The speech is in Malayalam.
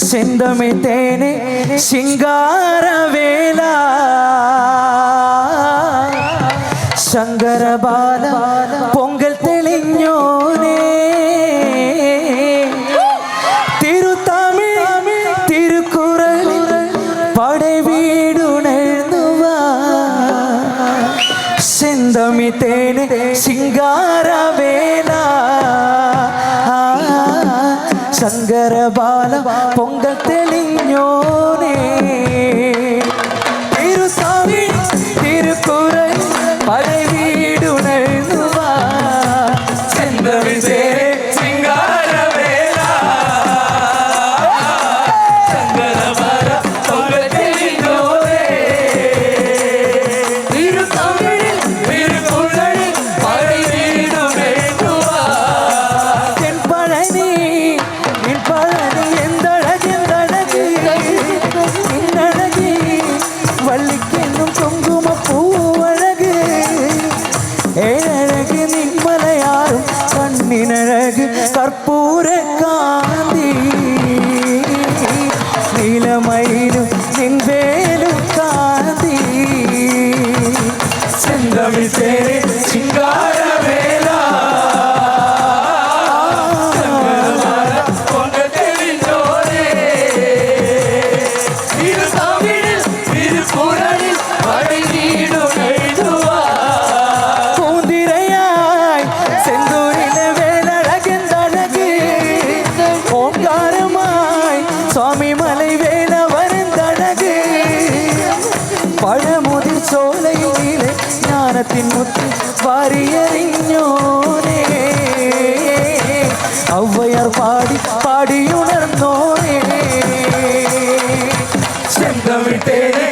செந்தமிழ்த்தேனே சிங்காரவேல ശങ്കരബാല പൊങ്കൽ തെളിഞ്ഞോനേ തിരുത്തമിഴ് തിരുക്കുറൾ പടവീടുണർന്നുവാ செந்தமிழ்த்தேனே சிங்காரவேல ശങ്കരബാല പൊങ്കൽ തെളിഞ്ഞോനേ. பேரழகு நிம்மலையாரும் கண்ணினழகு கற்பூர காந்தி. நிலமயிலும் நின்வேலும் காந்தி. செந்தமிழ் தேரே சிங்கார வேலா. கொண்ட இது தமிழ் പഴമുതിർ ചോലയിലെ ജ്ഞാനത്തിൻ മുത്തി വാരിയെറിഞ്ഞോനേ. ഔവയർ പാടി പാടിയുണർന്നോനേ. ചെന്തമിട്ടേനെ